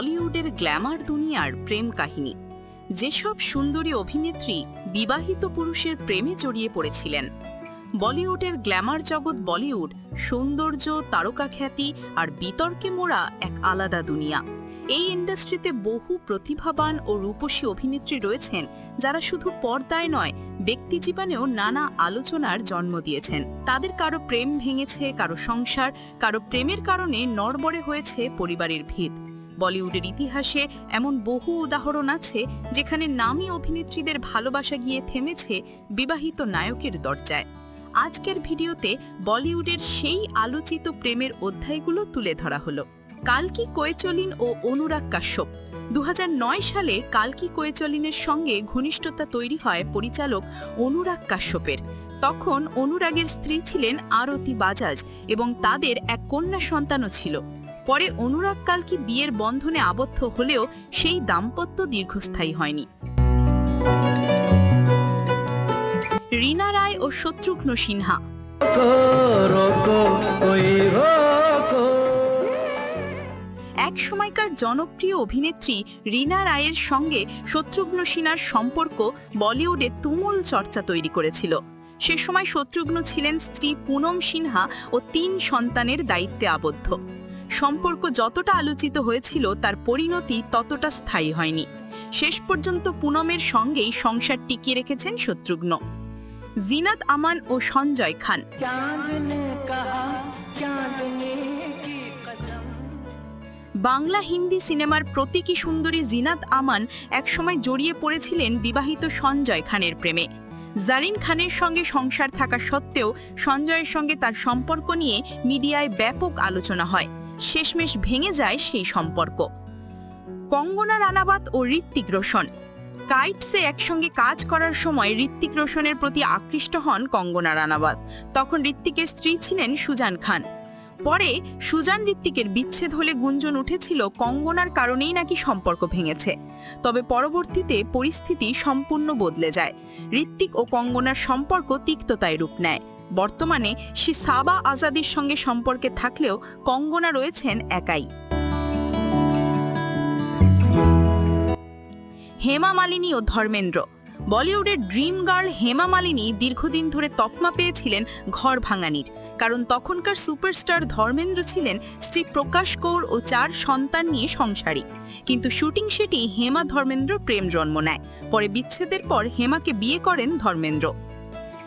বলিউডের গ্ল্যামার দুনিয়ার প্রেম কাহিনী। যেসব সুন্দরী অভিনেত্রী বিবাহিত পুরুষের প্রেমে জড়িয়ে পড়েছিলেন। বলিউডের গ্ল্যামার জগৎ বলিউড সৌন্দর্য তারকা খ্যাতি আর বিতর্কে মোড়া এক আলাদা দুনিয়া। এই ইন্ডাস্ট্রিতে বহু প্রতিভাবান ও রূপসী অভিনেত্রী রয়েছেন, যারা শুধু পর্দায় নয়, ব্যক্তি জীবনেও নানা আলোচনার জন্ম দিয়েছেন। তাদের কারও প্রেম ভেঙেছে, কারও সংসার, কারও প্রেমের কারণে নড়বড়ে হয়েছে পরিবারের ভিত। বলিউডের ইতিহাসে এমন বহু উদাহরণ আছে যেখানে নামী অভিনেত্রীদের ভালোবাসা গিয়ে থেমেছে বিবাহিত নায়কের দরজায়। আজকের ভিডিওতে বলিউডের সেই আলোচিত প্রেমের অধ্যায়গুলো তুলে ধরা হলো। কালকি কোয়েচলিন ও অনুরাগ কাশ্যপ। দু হাজার নয় সালে কালকি কোয়েচলিনের সঙ্গে ঘনিষ্ঠতা তৈরি হয় পরিচালক অনুরাগ কাশ্যপের। তখন অনুরাগের স্ত্রী ছিলেন আরতি বাজাজ এবং তাদের এক কন্যা সন্তানও ছিল। পরে অনুরাগ কালকি বিয়ের বন্ধনে আবদ্ধ হলেও সেই দাম্পত্য দীর্ঘস্থায়ী হয়নি। রীনা রায় ও শত্রুঘ্ন সিনহা। এক সময়কার জনপ্রিয় অভিনেত্রী রীনা রায়ের সঙ্গে শত্রুঘ্ন সিনহার সম্পর্ক বলিউডে তুমুল চর্চা তৈরি করেছিল। সে সময় শত্রুঘ্ন ছিলেন স্ত্রী পুনম সিনহা ও তিন সন্তানের দায়িত্বে আবদ্ধ। সম্পর্ক যতটা আলোচিত হয়েছিল তার পরিণতি ততটা স্থায়ী হয়নি। শেষ পর্যন্ত পুনমের সঙ্গেই সংসার টিকিয়ে রেখেছেন শত্রুঘ্ন। জিনাত আমান ও সঞ্জয় খান। বাংলা হিন্দি সিনেমার প্রতীকী সুন্দরী জিনাত আমান একসময় জড়িয়ে পড়েছিলেন বিবাহিত সঞ্জয় খানের প্রেমে। জারিন খানের সঙ্গে সংসার থাকা সত্ত্বেও সঞ্জয়ের সঙ্গে তার সম্পর্ক নিয়ে মিডিয়ায় ব্যাপক আলোচনা হয়। শেষমেশ ভেঙে যায় সেই সম্পর্ক। কঙ্গনা রানাবাত ও ঋত্বিক রোশন। কাইটসে একসঙ্গে কাজ করার সময় ঋত্বিক রোশনের প্রতি আকৃষ্ট হন কঙ্গনা রানাবাত। তখন ঋত্বিকের স্ত্রী ছিলেন সুজান খান। পরে সুজান ঋত্বিকের বিচ্ছেদ হলে গুঞ্জন উঠেছিল কঙ্গনার কারণেই নাকি সম্পর্ক ভেঙেছে। তবে পরবর্তীতে পরিস্থিতি সম্পূর্ণ বদলে যায়। ঋত্বিক ও কঙ্গনার সম্পর্ক তিক্ততায় রূপ নেয়। বর্তমানে সে সাবা আজাদির সঙ্গে সম্পর্কে থাকলেও কঙ্গনা রয়েছেন একাই। হেমা মালিনী ও ধর্মেন্দ্র। বলিউডের ড্রিম গার্ল হেমা মালিনী দীর্ঘদিন ধরে তকমা পেয়েছিলেন ঘর ভাঙানির। কারণ তখনকার সুপারস্টার ধর্মেন্দ্র ছিলেন শ্রী প্রকাশ কৌর ও চার সন্তান নিয়ে সংসারী কিন্তু শুটিং সেটি হেমা ধর্মেন্দ্র প্রেম জন্ম নেয়। পরে বিচ্ছেদের পর হেমাকে বিয়ে করেন ধর্মেন্দ্র।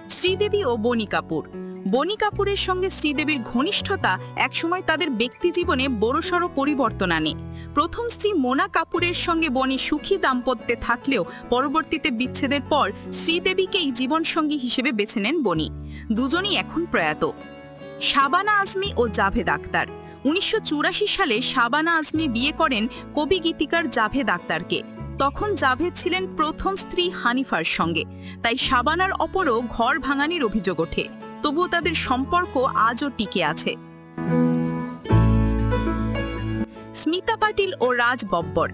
শ্রীদেবী ও বনি কাপুর। বনি কাপুরের সঙ্গে শ্রীদেবীর ঘনিষ্ঠতা একসময় তাদের ব্যক্তি জীবনে বড়সড় পরিবর্তন আনে। প্রথম স্ত্রী মোনা কাপুরের সঙ্গে বনি সুখী দাম্পত্যে থাকলেও পরবর্তীতে বিচ্ছেদের পর শ্রীদেবীকেই জীবনসঙ্গী হিসেবে বেছে নেন বনি দুজনই এখন প্রয়াত। শাবানা আজমি ও জাভেদ আক্তার। উনিশশো চুরাশি সালে শাবানা আজমি বিয়ে করেন কবি গীতিকার জাভেদ আক্তারকে। তখন জাভেদ ছিলেন প্রথম স্ত্রী হানিফার সঙ্গে। তাই শাবানার অপরও ঘর ভাঙানির অভিযোগ ওঠে। তবুও তাদের সম্পর্ক আজও টিকে আছে। স্মিতা পাটিল ও রাজ বব্বর।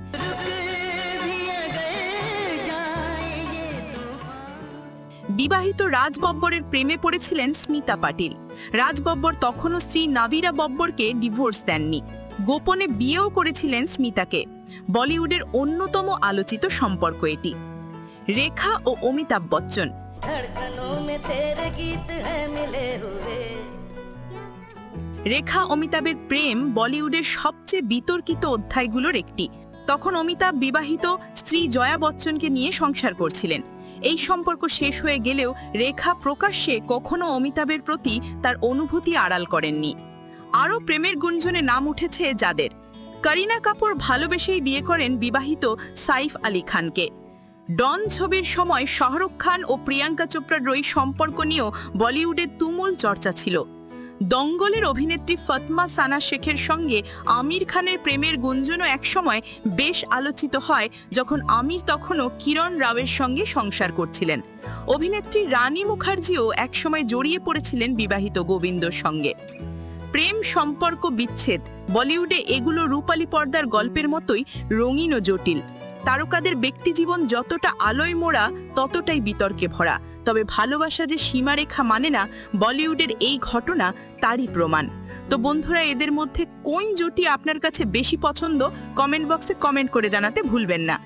বিবাহিত রাজ বব্বরের প্রেমে পড়েছিলেন স্মিতা পাটিল। রাজ বব্বর তখনও স্ত্রী নাবিরা বব্বরকে ডিভোর্স দেননি। গোপনে বিয়েও করেছিলেন স্মিতাকে। বলিউডের অন্যতম আলোচিত সম্পর্ক এটি। রেখা ও অমিতাভ বচ্চন। রেখা, অমিতাভের প্রেম বলিউডের সবচেয়ে বিতর্কিত অধ্যায়গুলোর একটি। তখন অমিতাভ বিবাহিত স্ত্রী জয়া বচ্চনকে নিয়ে সংসার করছিলেন। এই সম্পর্ক শেষ হয়ে গেলেও রেখা প্রকাশ্যে কখনো অমিতাভের প্রতি তার অনুভূতি আড়াল করেননি। আরও প্রেমের গুঞ্জনে নাম উঠেছে যাদের। করিনা কাপুর ভালোবেসেই বিয়ে করেন বিবাহিত সাইফ আলী খানকে। ডন ছবির সময় শাহরুখ খান ও প্রিয়াঙ্কা চোপড়ার রই সম্পর্ক নিয়েও বলিউডে তুমুল চর্চা ছিল। দঙ্গলের অভিনেত্রী ফতমা সানা শেখের সঙ্গে আমির খানের প্রেমের গুঞ্জনও একসময় বেশ আলোচিত হয় যখন আমির তখনও কিরণ রাওয়ের সঙ্গে সংসার করছিলেন। অভিনেত্রী রানী মুখার্জিও একসময় জড়িয়ে পড়েছিলেন বিবাহিত গোবিন্দর সঙ্গে। প্রেম সম্পর্ক বিচ্ছেদ। বলিউডে এগুলো রূপালী পর্দার গল্পের মতোই রঙিন ও জটিল। তারকাদের ব্যক্তিজীবন যতটা আলোয় মোড়া ততটাই বিতর্কে ভরা। তবে ভালোবাসা যে সীমারেখা মানে না, বলিউডের এই ঘটনা তারই প্রমাণ। তো বন্ধুরা, এদের মধ্যে কোন জুটি আপনার কাছে বেশি পছন্দ? কমেন্ট বক্সে কমেন্ট করে জানাতে ভুলবেন না।